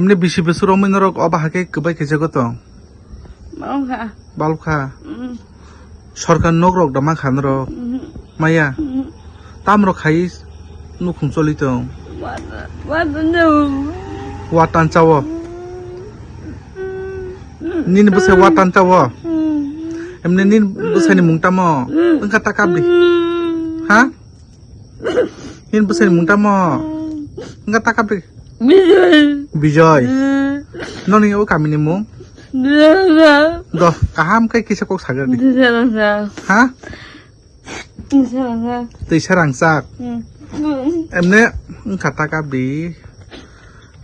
এমনি বেশি বছর অমিনরক অবাহাকে কবাই খেছে কত. বালখা. সরকার নক রক দামা খান রক. মাইয়া. তাম রক খাই নুখুং চলিত? ওয়াটান চাও নিন বসে ওয়াটান চাও এমনি নিন বসাইনি মুংটাম ওংকা তাকাবলি হা নিন বসাইনি মুংটাম ওংকা তাকাবলি Bijoy. বিজয় ননি ও কামিনি মুং Dila. দ কাহাম কাই কিসে কক সাগর দি Dila. হা Dila. তৈ সারাং চাক Mm. এমনে ওংকা তাকাবলি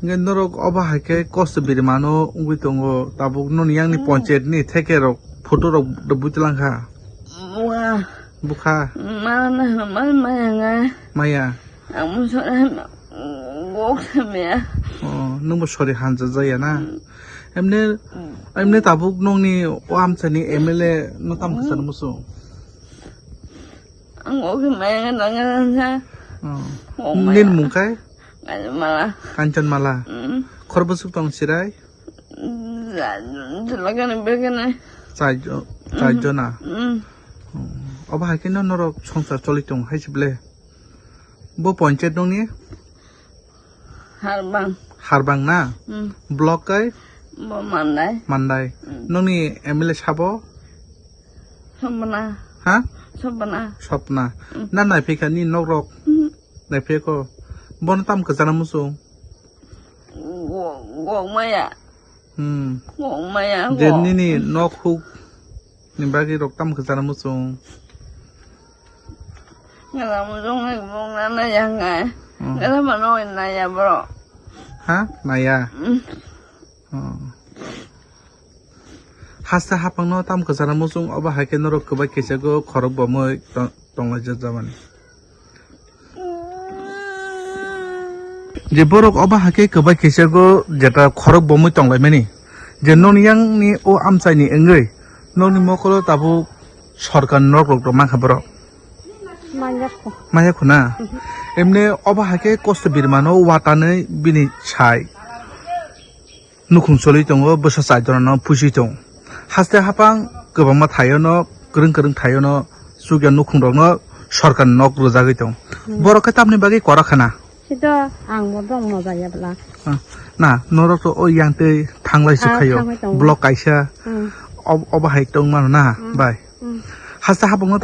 ngen norok oba hake kost bir mano ungui tongo tabuk non yang ni ponchet ni theke rok photo rok do butlang kha Wah. bukha Mana mana mana. maya Aku sudah gok sama ya. oh nung bo sori hanja jaya na emne emne tabuk nong ni oam chani mla no tam khasan musu Gok sama ya dengan saya. oh nin mungkai Ada Harbang. Harbang na? Hmm. Block kay? Manday. Manday. Noni Emily Chabo? Sopna. Ha? Sopna. Sopna. Na na pika ni no rock. Na piko. Bon tam ka zana musu. Gong maya. Hmm. Gong maya. Jen ni ni no hook. Nimbagi rock tam ka zana musu. Ngalam musu ngai bong na na yang ngai. Kalau mana nak ya bro. Ha Naiya Mm. হাসতে হাপাং ন তাম কেজানা মুসু অবা হাইকে নরক কবা কেসাগো খরক বমই টংলাই যাবানি যে বরক অবা হাকে কবা কেসাগো যেটা খরক বমই টংলাই মানি যে ননিয়াং নি ও আমচাইনি এঙ্গৈ ননি মকলো তাবু সরকার নরক রক মা খাবরক Manjakku. maya khuna emne oba hake kost birmano watane bini chai nukhung choli tongo bosa chai dona no pusi tong haste hapang gobangma thayo no krung krung thayo no sugya nukhung rok no সরকার নক রোজাগৈ tong বড় কে তামনি বাকি করা খানা Sito ang mo dong mo daya bla. না নরক তো ওই ইয়াংতে থাংলাই tong. ব্লক কাইসা Mm. অবা হাই tong মানো না বাই Mm. হাস্তে হাপং no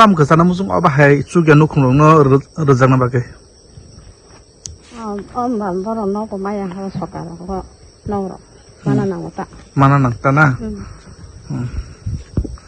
tam gajana musung অবা হাই sugya nukhung rok no rojagna bagai Um, om ban boro no ko maya ho sokara ko no ro. Mana nang ta. mana nang tana Mm. Hmm.